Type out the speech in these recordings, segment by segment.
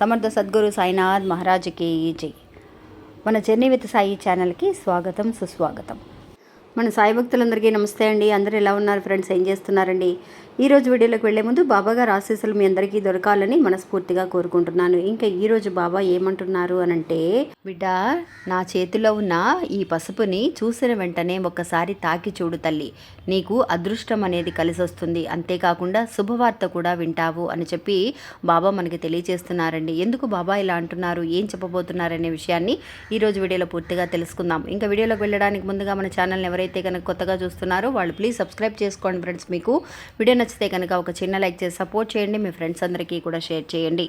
సమర్థ సద్గురు సాయినాథ్ మహారాజుకి జై. మన జర్నీ విత్ సాయి ఛానల్కి స్వాగతం సుస్వాగతం. మన సాయి భక్తులందరికీ నమస్తే అండి. అందరూ ఎలా ఉన్నారు ఫ్రెండ్స్? ఏం చేస్తున్నారండి? ఈ రోజు వీడియోలోకి వెళ్ళే ముందు బాబాగారు ఆశీస్సులు మీ అందరికీ దొరకాలని మనస్ఫూర్తిగా కోరుకుంటున్నాను. ఇంకా ఈ రోజు బాబా ఏమంటున్నారు అనంటే బిడ్డ నా చేతిలో ఉన్న ఈ పసుపుని చూసిన వెంటనే ఒక్కసారి తాకి చూడు తల్లి. నీకు అదృష్టం అనేది కలిసి వస్తుంది అంతేకాకుండా శుభవార్త కూడా వింటావు అని చెప్పి బాబా మనకి తెలియజేస్తున్నారండి. ఎందుకు బాబా ఇలా అంటున్నారు? ఏం చెప్పబోతున్నారనే విషయాన్ని ఈ రోజు వీడియోలో పూర్తిగా తెలుసుకుందాం. ఇంకా వీడియోలోకి వెళ్ళడానికి ముందుగా మన ఛానల్ని ఎవరైతే కనుక కొత్తగా చూస్తున్నారో వాళ్ళు ప్లీజ్ సబ్స్క్రైబ్ చేసుకోండి ఫ్రెండ్స్. మీకు వీడియో నచ్చితే కనుక ఒక చిన్న లైక్ చేసి సపోర్ట్ చేయండి. మీ ఫ్రెండ్స్ అందరికీ కూడా షేర్ చేయండి.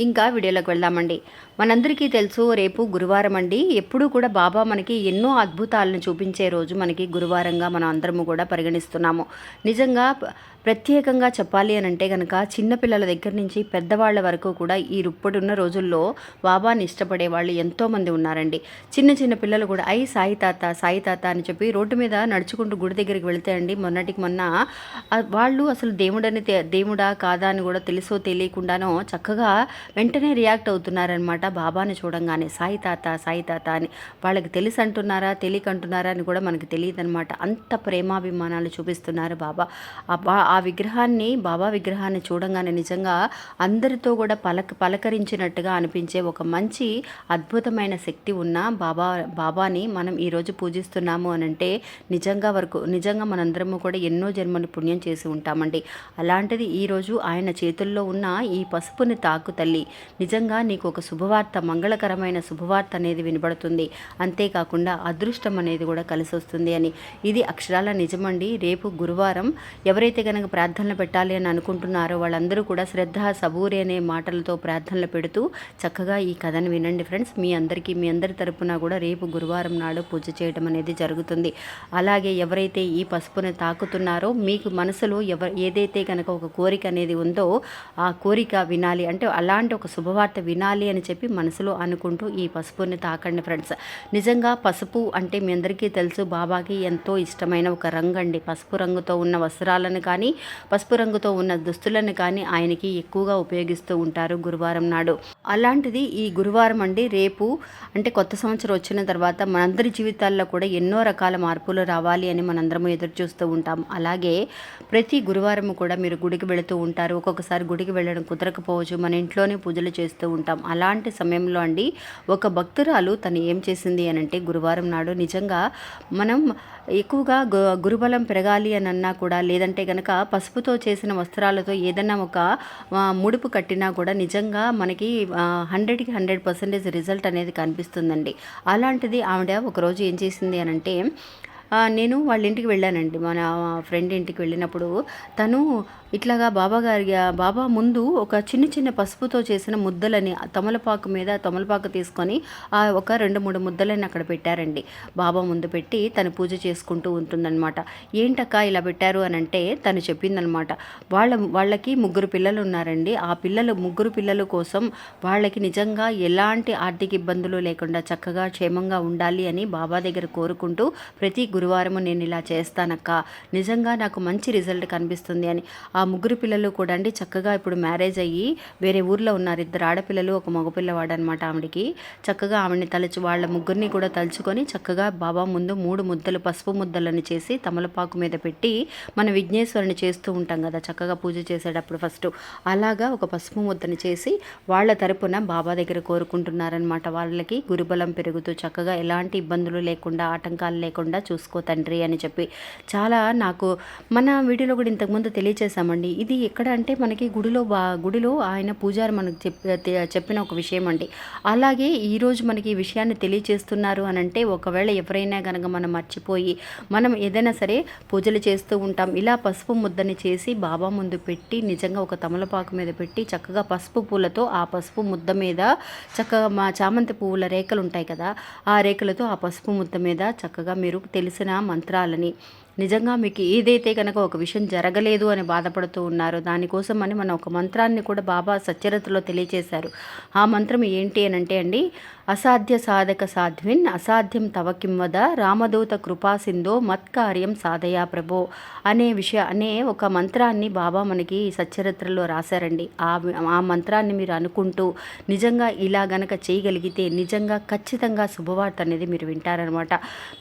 ఇంకా వీడియోలోకి వెళ్దామండి. మనందరికీ తెలుసు రేపు గురువారం అండి. ఎప్పుడూ కూడా బాబా మనకి ఎన్నో అద్భుతాలను చూపించే రోజు మనకి గురువారంగా మనం అందరము కూడా పరిగణిస్తున్నాము. నిజంగా ప్రత్యేకంగా చెప్పాలి అని అంటే కనుక చిన్నపిల్లల దగ్గర నుంచి పెద్దవాళ్ళ వరకు కూడా ఈ ఇప్పుడున్న రోజుల్లో బాబాని ఇష్టపడే వాళ్ళు ఎంతోమంది ఉన్నారండి. చిన్న చిన్న పిల్లలు కూడా అయి సాయి తాత సాయి తాత అని చెప్పి రోడ్డు మీద నడుచుకుంటూ గుడి దగ్గరికి వెళితే అండి మొన్నటికి మొన్న వాళ్ళు అసలు దేవుడని దేవుడా కాదా అని కూడా తెలుసో తెలియకుండానో చక్కగా వెంటనే రియాక్ట్ అవుతున్నారనమాట బాబాని చూడంగానే. సాయి తాత సాయి తాత అని. వాళ్ళకి తెలిసి అంటున్నారా తెలియక అంటున్నారా అని కూడా మనకి తెలియదు అనమాట అంత ప్రేమాభిమానాలు చూపిస్తున్నారు బాబా. ఆ విగ్రహాన్ని బాబా విగ్రహాన్ని చూడంగానే నిజంగా అందరితో కూడా పలక పలకరించినట్టుగా అనిపించే ఒక మంచి అద్భుతమైన శక్తి ఉన్న బాబా బాబాని మనం ఈరోజు పూజిస్తున్నాము అని అంటే నిజంగా వరకు నిజంగా మనందరము కూడా ఎన్నో జన్మలు పుణ్యం చేసి ఉంటామండి. అలాంటిది ఈరోజు ఆయన చేతుల్లో ఉన్న ఈ పసుపుని తాకు తల్లి నిజంగా నీకు ఒక శుభవార్త మంగళకరమైన శుభవార్త అనేది వినబడుతుంది. అంతేకాకుండా అదృష్టం అనేది కూడా కలిసి వస్తుంది అని. ఇది అక్షరాల నిజమండి. రేపు గురువారం ఎవరైతే కనుక ప్రార్థనలు పెట్టాలి అని అనుకుంటున్నారో వాళ్ళందరూ కూడా శ్రద్ధ సబూరి అనే మాటలతో ప్రార్థనలు పెడుతూ చక్కగా ఈ కథను వినండి ఫ్రెండ్స్. మీ అందరికీ మీ అందరి తరపున కూడా రేపు గురువారం నాడు పూజ చేయడం అనేది జరుగుతుంది. అలాగే ఎవరైతే ఈ పసుపుని తాకుతున్నారో మీకు మనసులో ఎవ ఏదైతే కనుక ఒక కోరిక అనేది ఉందో ఆ కోరిక వినాలి. అంటే అలాంటి ఒక శుభవార్త వినాలి అని చెప్పి మనసులో అనుకుంటూ ఈ పసుపుని తాకండి ఫ్రెండ్స్. నిజంగా పసుపు అంటే మీ అందరికీ తెలుసు. బాబాకి ఎంతో ఇష్టమైన ఒక రంగు అండి పసుపు రంగుతో ఉన్న వస్త్రాలను కానీ పసుపు రంగుతో ఉన్న దుస్తులను కానీ ఆయనకి ఎక్కువగా ఉపయోగిస్తూ ఉంటారు గురువారం నాడు. అలాంటిది ఈ గురువారం అండి రేపు అంటే కొత్త సంవత్సరం వచ్చిన తర్వాత మనందరి జీవితాల్లో కూడా ఎన్నో రకాల మార్పులు రావాలి అని మనందరము ఎదురు చూస్తూ ఉంటాం. అలాగే ప్రతి గురువారం కూడా మీరు గుడికి వెళుతూ ఉంటారు. ఒక్కొక్కసారి గుడికి వెళ్ళడం కుదరకపోవచ్చు. మన ఇంట్లోనే పూజలు చేస్తూ ఉంటాం. అలాంటి సమయంలో అండి ఒక భక్తురాలు తను ఏం చేసింది అని అంటే గురువారం నాడు నిజంగా మనం ఎక్కువగా గురుబలం పెరగాలి అని అన్నా కూడా లేదంటే కనుక పసుపుతో చేసిన వస్త్రాలతో ఏదైనా ఒక ముడుపు కట్టినా కూడా నిజంగా మనకి హండ్రెడ్కి హండ్రెడ్ పర్సెంటేజ్ రిజల్ట్ అనేది కనిపిస్తుందండి. అలాంటిది ఆవిడ ఒకరోజు ఏం చేసింది అని అంటే నేను వాళ్ళ ఇంటికి వెళ్ళానండి. మన ఫ్రెండ్ ఇంటికి వెళ్ళినప్పుడు తను ఇట్లాగా బాబా గారి బాబా ముందు ఒక చిన్న చిన్న పసుపుతో చేసిన ముద్దలని తమలపాకు మీద తమలపాకు తీసుకొని ఆ ఒక రెండు మూడు ముద్దలని అక్కడ పెట్టారండి. బాబా ముందు పెట్టి తను పూజ చేసుకుంటూ ఉంటుందన్నమాట. ఏంటక్క ఇలా పెట్టారు అని అంటే తను చెప్పిందనమాట వాళ్ళ వాళ్ళకి ముగ్గురు పిల్లలు ఉన్నారండి. ఆ పిల్లలు ముగ్గురు పిల్లల కోసం వాళ్ళకి నిజంగా ఎలాంటి ఆర్థిక ఇబ్బందులు లేకుండా చక్కగా క్షేమంగా ఉండాలి అని బాబా దగ్గర కోరుకుంటూ ప్రతి గురువారము నేను ఇలా చేస్తానక్క. నిజంగా నాకు మంచి రిజల్ట్ కనిపిస్తుంది అని. ఆ ముగ్గురు పిల్లలు కూడా అండి చక్కగా ఇప్పుడు మ్యారేజ్ అయ్యి వేరే ఊర్లో ఉన్నారు. ఇద్దరు ఆడపిల్లలు ఒక మగపిల్లవాడు అనమాట ఆవిడకి. చక్కగా ఆవిడని తలుచు వాళ్ళ ముగ్గురిని కూడా తలుచుకొని చక్కగా బాబా ముందు మూడు ముద్దలు పసుపు ముద్దలను చేసి తమలపాకు మీద పెట్టి మన విఘ్నేశ్వరుని చేస్తూ ఉంటాం కదా చక్కగా పూజ చేసేటప్పుడు ఫస్ట్. అలాగా ఒక పసుపు ముద్దని చేసి వాళ్ళ తరపున బాబా దగ్గర కోరుకుంటున్నారనమాట వాళ్ళకి గురుబలం పెరుగుతూ చక్కగా ఎలాంటి ఇబ్బందులు లేకుండా ఆటంకాలు లేకుండా చూసుకుంటారు చేసుకో తండ్రి అని చెప్పి చాలా నాకు మన వీడియోలో కూడా ఇంతకుముందు తెలియచేసామండి ఇది ఎక్కడ అంటే మనకి గుడిలో బా గుడిలో ఆయన పూజారి మనకు చెప్పి చెప్పిన ఒక విషయం అండి. అలాగే ఈరోజు మనకి ఈ విషయాన్ని తెలియచేస్తున్నారు అని అంటే ఒకవేళ ఎవరైనా కనుక మనం మర్చిపోయి మనం ఏదైనా సరే పూజలు చేస్తూ ఉంటాం. ఇలా పసుపు ముద్దని చేసి బాబా ముందు పెట్టి నిజంగా ఒక తమలపాకు మీద పెట్టి చక్కగా పసుపు పూలతో ఆ పసుపు ముద్ద మీద చక్కగా మా చామంతి పువ్వుల రేఖలు ఉంటాయి కదా ఆ రేఖలతో ఆ పసుపు ముద్ద మీద చక్కగా మీరు తెలిసిన మంత్రాలని నిజంగా మీకు ఏదైతే కనుక ఒక విషయం జరగలేదు అని బాధపడుతూ ఉన్నారో దానికోసం అని మన ఒక మంత్రాన్ని కూడా బాబా సచ్చరితలో తెలియచేశారు. ఆ మంత్రం ఏంటి అని అంటే అండి అసాధ్య సాధక సాధ్విన్ అసాధ్యం తవ కింవద రామదూత కృపా సింధో మత్కార్యం సాధయా ప్రభో అనే విషయ అనే ఒక మంత్రాన్ని బాబా మనకి సచ్చరిత్రలో రాశారండి. ఆ ఆ మంత్రాన్ని మీరు అనుకుంటూ నిజంగా ఇలా గనక చేయగలిగితే నిజంగా ఖచ్చితంగా శుభవార్త అనేది మీరు వింటారనమాట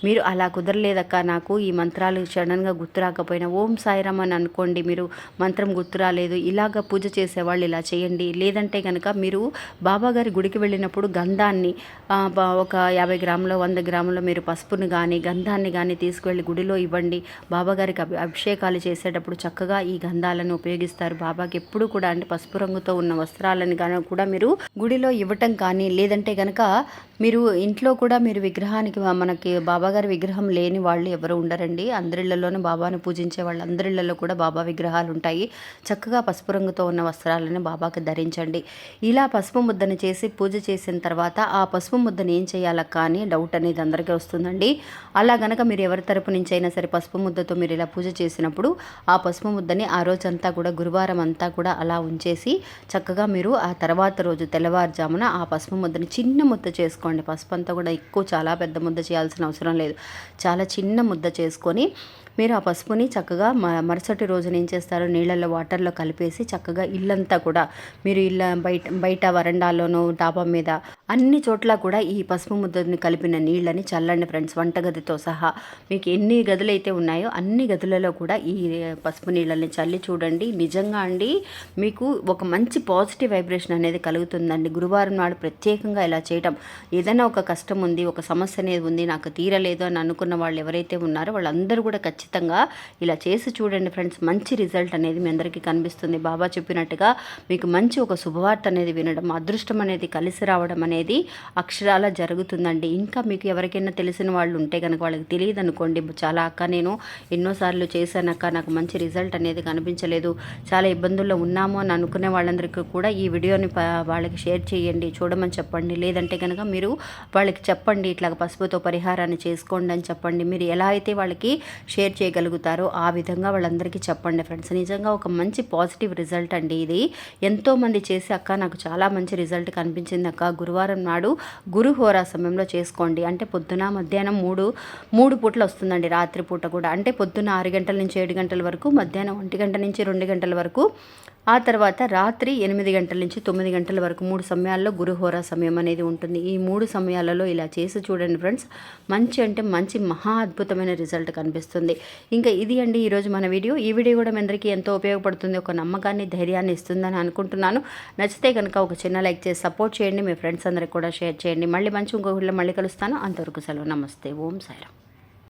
మీరు అలా కుదరలేదక్క నాకు ఈ మంత్రాలు సడన్గా గుర్తు రాకపోయినా ఓం సాయిరామ్ అని అనుకోండి మీరు మంత్రం గుర్తు రాలేదు ఇలాగ పూజ చేసేవాళ్ళు ఇలా చేయండి. లేదంటే కనుక మీరు బాబాగారి గుడికి వెళ్ళినప్పుడు గంధాన్ని ఒక యాభై గ్రాముల వంద గ్రాముల మీరు పసుపుని కానీ గంధాన్ని కానీ తీసుకువెళ్ళి గుడిలో ఇవ్వండి. బాబాగారికి అభి అభిషేకాలు చేసేటప్పుడు చక్కగా ఈ గంధాలను ఉపయోగిస్తారు. బాబాకి ఎప్పుడు కూడా అంటే పసుపు రంగుతో ఉన్న వస్త్రాలను కానీ కూడా మీరు గుడిలో ఇవ్వటం కానీ లేదంటే కనుక మీరు ఇంట్లో కూడా మీరు విగ్రహానికి మనకి బాబాగారి విగ్రహం లేని వాళ్ళు ఎవరు ఉండరండి. అందరిళ్ళలోనూ బాబాను పూజించే వాళ్ళందరిళ్ళలో కూడా బాబా విగ్రహాలు ఉంటాయి చక్కగా పసుపు రంగుతో ఉన్న వస్త్రాలను బాబాకి ధరించండి. ఇలా పసుపు ముద్దను చేసి పూజ చేసిన తర్వాత ఆ పసుపు ముద్దను ఏం చేయాలా కానీ డౌట్ అనేది అందరికీ వస్తుందండి. అలా గనక మీరు ఎవరి తరపు నుంచి అయినా సరే పసుపు ముద్దతో మీరు ఇలా పూజ చేసినప్పుడు ఆ పసుపు ముద్దని ఆ రోజంతా కూడా గురువారం అంతా కూడా అలా ఉంచేసి చక్కగా మీరు ఆ తర్వాత రోజు తెల్లవారుజామున ఆ పసుపు ముద్దని చిన్న ముద్ద చేసుకోండి. పసుపు అంతా కూడా ఎక్కువ చాలా పెద్ద ముద్ద చేయాల్సిన అవసరం లేదు. చాలా చిన్న ముద్ద చేసుకొని మీరు ఆ పసుపుని చక్కగా మరుసటి రోజున ఏం చేస్తారు? నీళ్ళల్లో వాటర్లో కలిపేసి చక్కగా ఇల్లంతా కూడా మీరు ఇళ్ళ బయట బయట వరండాల్లోనూ డాబా మీద అన్ని చోట్ల కూడా ఈ పసుపు ముద్దని కలిపిన నీళ్ళని చల్లండి ఫ్రెండ్స్ వంటగదితో సహా మీకు ఎన్ని గదులు అయితే ఉన్నాయో అన్ని గదులలో కూడా ఈ పసుపు నీళ్ళని చల్లి చూడండి. నిజంగా అండి మీకు ఒక మంచి పాజిటివ్ వైబ్రేషన్ అనేది కలుగుతుందండి. గురువారం నాడు ప్రత్యేకంగా ఇలా చేయటం. ఏదైనా ఒక కష్టం ఉంది ఒక సమస్య అనేది ఉంది నాకు తీరలేదు అని అనుకున్న వాళ్ళు ఎవరైతే ఉన్నారో వాళ్ళందరూ కూడా ఖచ్చితంగా ఖచ్చితంగా ఇలా చేసి చూడండి ఫ్రెండ్స్. మంచి రిజల్ట్ అనేది మీ అందరికీ కనిపిస్తుంది. బాబా చెప్పినట్టుగా మీకు మంచి ఒక శుభవార్త అనేది వినడం అదృష్టం అనేది కలిసి రావడం అనేది అనేది అక్షరాల జరుగుతుందండి. ఇంకా మీకు ఎవరికైనా తెలిసిన వాళ్ళు ఉంటే కనుక వాళ్ళకి తెలియదు అనుకోండి. చాలా అక్క నేను ఎన్నోసార్లు చేశానక్క నాకు మంచి రిజల్ట్ అనేది కనిపించలేదు. చాలా ఇబ్బందుల్లో ఉన్నాము అని అనుకునే వాళ్ళందరికీ కూడా ఈ వీడియోని వాళ్ళకి షేర్ చేయండి. చూడమని చెప్పండి. లేదంటే కనుక మీరు వాళ్ళకి చెప్పండి. ఇట్లా పసుపుతో పరిహారాన్ని చేసుకోండి అని చెప్పండి. మీరు ఎలా అయితే వాళ్ళకి షేర్ చేయగలుగుతారో ఆ విధంగా వాళ్ళందరికీ చెప్పండి ఫ్రెండ్స్. నిజంగా ఒక మంచి పాజిటివ్ రిజల్ట్ అండి ఇది. ఎంతోమంది చేసి అక్క నాకు చాలా మంచి రిజల్ట్ కనిపించింది అక్క. గురువారం గురువారం నాడు గురు హోరా సమయంలో చేసుకోండి. అంటే పొద్దున మధ్యాహ్నం మూడు మూడు పూటలు వస్తుందండి రాత్రి పూట కూడా. అంటే పొద్దున్న ఆరు గంటల నుంచి ఏడు గంటల వరకు మధ్యాహ్నం ఒంటి గంట నుంచి రెండు గంటల వరకు ఆ తర్వాత రాత్రి ఎనిమిది గంటల నుంచి తొమ్మిది గంటల వరకు మూడు సమయాల్లో గురుహోరా సమయం అనేది ఉంటుంది. ఈ మూడు సమయాలలో ఇలా చేసి చూడండి ఫ్రెండ్స్ మంచి అంటే మంచి మహా అద్భుతమైన రిజల్ట్ కనిపిస్తుంది. ఇంకా ఇది అండి ఈరోజు మన వీడియో. ఈ వీడియో కూడా మీ అందరికీ ఎంతో ఉపయోగపడుతుంది ఒక నమ్మకాన్ని ధైర్యాన్ని ఇస్తుందని అనుకుంటున్నాను. నచ్చితే కనుక ఒక చిన్న లైక్ చేసి సపోర్ట్ చేయండి మీ ఫ్రెండ్స్ అందరికి కూడా షేర్ చేయండి. మళ్ళీ మంచి ఇంకొకళ్ళు మళ్ళీ కలుస్తాను. అంతవరకు సెలవు. నమస్తే. ఓం సాయిరామ్.